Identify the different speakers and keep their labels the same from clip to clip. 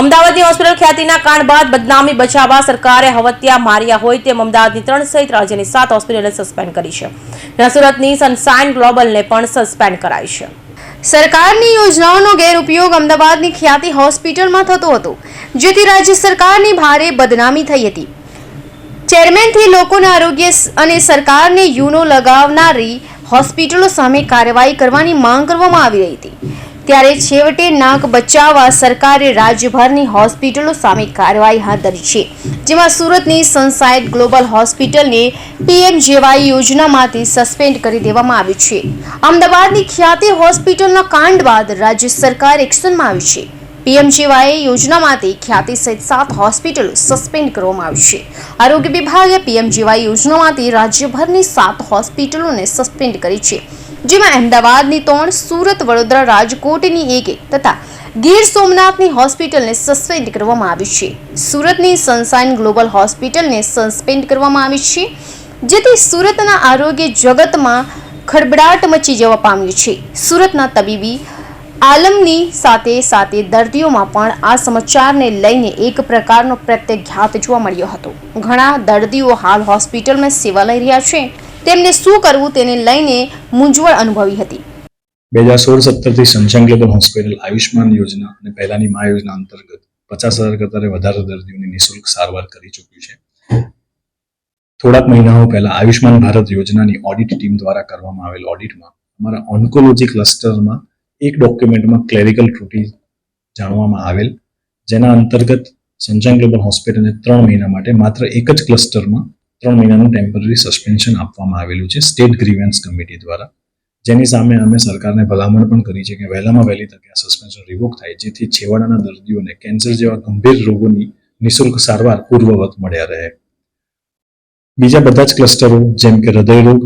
Speaker 1: અમદાવાદની હોસ્પિટલ ખ્યાતિના કાંડ બાદ બદનામી બચાવવા સરકારે હવત્યા માર્યા હોય તેમ અમદાવાદની ત્રણ સહિત રાજ્યની સાત હોસ્પિટલને સસ્પેન્ડ કરી છે. સુરતની સનસાઇન ગ્લોબલને પણ સસ્પેન્ડ કરાઈ છે. સરકારની યોજનાઓનો ગેરઉપયોગ અમદાવાદની ખ્યાતિ હોસ્પિટલમાં થતો હતો, જેથી રાજ્ય સરકારની ભારે બદનામી થઈ હતી. ચેરમેનથી લોકોના આરોગ્ય અને સરકારને યુનો લગાવનારી હોસ્પિટલો સામે કાર્યવાહી કરવાની માંગ કરવામાં આવી રહી હતી. ત્યારે છેવટે નાક બચાવવા સરકારે રાજ્યભરની હોસ્પિટલો સામે કાર્યવાહી હાથ ધરી છે, જેમાં સુરતની સનસાઇટ ગ્લોબલ હોસ્પિટલને પીએમજેવાય યોજનામાંથી સસ્પેન્ડ કરી દેવામાં આવ્યું છે. અમદાવાદની ખ્યાતિ હોસ્પિટલના કાંડ બાદ રાજ્ય સરકાર એક્શનમાં આવી છે. પીએમજેવાય યોજનામાંથી ખ્યાતિ સહિત સાત હોસ્પિટલો સસ્પેન્ડ કરવામાં આવી છે. આરોગ્ય વિભાગે પીએમજેવાય યોજનામાંથી રાજ્યભરની સાત હોસ્પિટલોને સસ્પેન્ડ કરી છે. જેમાં અમદાવાદની ત્રણ સુરત, વડોદરા, રાજકોટની એક એક તથા ગીર સોમનાથની હોસ્પિટલને સસ્પેન્ડ કરવામાં આવી છે. સુરતની સનસાઇન ગ્લોબલ હોસ્પિટલને સસ્પેન્ડ કરવામાં આવી છે, જેથી સુરતના આરોગ્ય જગતમાં ખળબડાટ મચી જવા પામ્યું છે. સુરતના તબીબી આલમની સાથે સાથે દર્દીઓમાં પણ આ સમાચારને લઈને એક પ્રકારનો પ્રત્યાઘાત જોવા મળ્યો હતો. ઘણા દર્દીઓ હાલ હોસ્પિટલમાં સેવા લઈ રહ્યા છે. તેમને શું કરવું તેને લઈને મૂંઝવણ અનુભવી હતી.
Speaker 2: બે હજાર સોળ સત્તરથી સનશાઇન ગ્લોબલ હોસ્પિટલ આયુષ્માન યોજના અને પહેલાની મા યોજના અંતર્ગત પચાસ હજાર કરતાં વધારે દર્દીઓની નિઃશુલ્ક સારવાર કરી ચૂક્યું છે. થોડાક મહિનાઓ પહેલા આયુષ્માન ભારત યોજનાની ઓડિટ ટીમ દ્વારા કરવામાં આવેલ ઓડિટમાં અમારા ઓન્કોલોજી ક્લસ્ટરમાં એક ડોક્યુમેન્ટમાં ક્લેરિકલ ત્રુટી જાણવામાં આવેલ, જેના અંતર્ગત સનશાઇન ગ્લોબલ હોસ્પિટલને ત્રણ મહિના માટે માત્ર એક જ ક્લસ્ટરમાં ત્રણ મહિનાનું ટેમ્પરરી સસ્પેન્શન આપવામાં આવેલું છે સ્ટેટ ગ્રીવન્સ કમિટી દ્વારા. જેની સામે અમે સરકારને ભલામણ પણ કરી છે કે વહેલામાં વહેલી તકે આ સસ્પેન્શન રિવોક થાય, જેથી છેવાડાના દર્દીઓને કેન્સર જેવા ગંભીર રોગોની નિઃશુલ્ક સારવાર પૂર્વવત મળ્યા રહે. બીજા બધા જ ક્લસ્ટરો જેમ કે હૃદયરોગ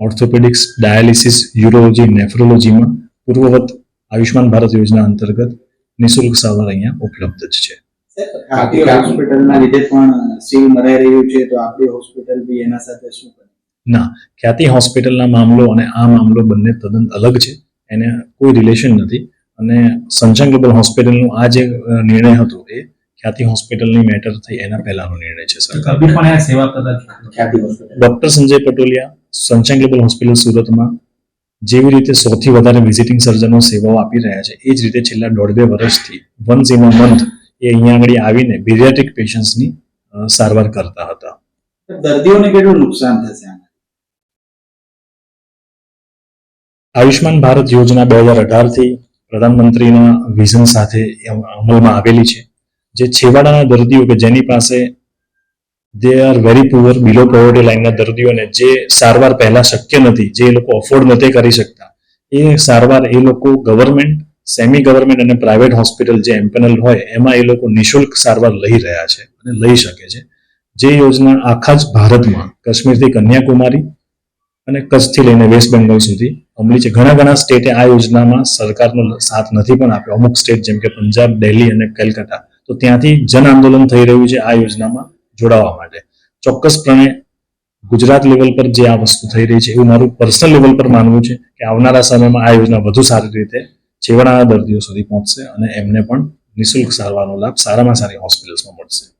Speaker 2: ઓર્થોપેડિક્સ ડાયાલિસિસ યુરોલોજી નેફ્રોલોજીમાં પૂર્વવત આયુષ્માન ભારત યોજના અંતર્ગત નિઃશુલ્ક સારવાર અહીંયા ઉપલબ્ધ જ છે.
Speaker 3: હોસ્પિટલના લીધે પણ સીલ મરાઈ રહ્યું છે તો આપણી હોસ્પિટલ બી એના સાથે શું કરે?
Speaker 2: ના ખ્યાતિ હોસ્પિટલના મામલો અને આ મામલો બંને તદ્દન અલગ છે. એને કોઈ રિલેશન નથી. અને સનશાઇન ગ્લોબલ હોસ્પિટલનો આ જે નિર્ણય હતો એ ખ્યાતિ હોસ્પિટલની મેટર થઈ એના પહેલાનો નિર્ણય છે સરકાર.
Speaker 4: પણ આ સેવા પ્રદાન
Speaker 2: doctor Sanjay Patoliya Sunshine Global hospital સુરતમાં જેવી રીતે સૌથી વધારે વિઝિટિંગ સર્જનો સેવાઓ આપી રહ્યા છે એ જ રીતે છેલ્લા દોઢ બે વર્ષથી વન ઇન અ મંથ એ અહીંયા આગળ આવીને બિરિયાટિક પેશન્ટ્સની સારવાર કરતા હતા.
Speaker 3: દર્દીઓને કેટલું નુકસાન થશે
Speaker 2: આયુષ્માન ભારત યોજના બે હજાર અઢારથી પ્રધાનમંત્રીના વિઝન સાથે અમલમાં આવેલી છે. જે છેવાડાના દર્દીઓ કે જેની પાસે they are very poor below poverty લાઇનના દર્દીઓને જે સારવાર પહેલા શક્ય નથી જે એ લોકો અફોર્ડ નથી કરી શકતા એ સારવાર એ લોકો ગવર્મેન્ટ સેમી ગવર્મેન્ટ અને પ્રાઇવેટ હોસ્પિટલ જે એમ્પેનલ હોય, એમાં એ લોકો નિઃશુલ્ક સારવાર લઈ રહ્યા છે અને લઈ શકે છે. જે યોજના આખા જ ભારતમાં કાશ્મીરથી કન્યાકુમારી અને કચ્છથી લઈને વેસ્ટ બેંગોલ સુધી અમલી છે. ઘણા ઘણા સ્ટેટે આ યોજનામાં સરકારનો સાથ નથી પણ આપ્યો. અમુક સ્ટેટ જેમ કે પંજાબ દિલ્હી અને કલકત્તા. તો ત્યાંથી જન આંદોલન થઈ રહ્યું છે આ યોજનામાં જોડાવા માટે. ચોક્કસપણે ગુજરાત લેવલ પર જે આ વસ્તુ થઈ રહી છે એવું મારું પર્સનલ લેવલ પર માનવું છે કે આવનારા સમયમાં આ યોજના વધુ સારી રીતે છેવાડાના દર્દીઓ સુધી પહોંચશે અને એમને પણ નિઃશુલ્ક સારવારનો લાભ સારામાં સારી હોસ્પિટલ્સમાં મળશે.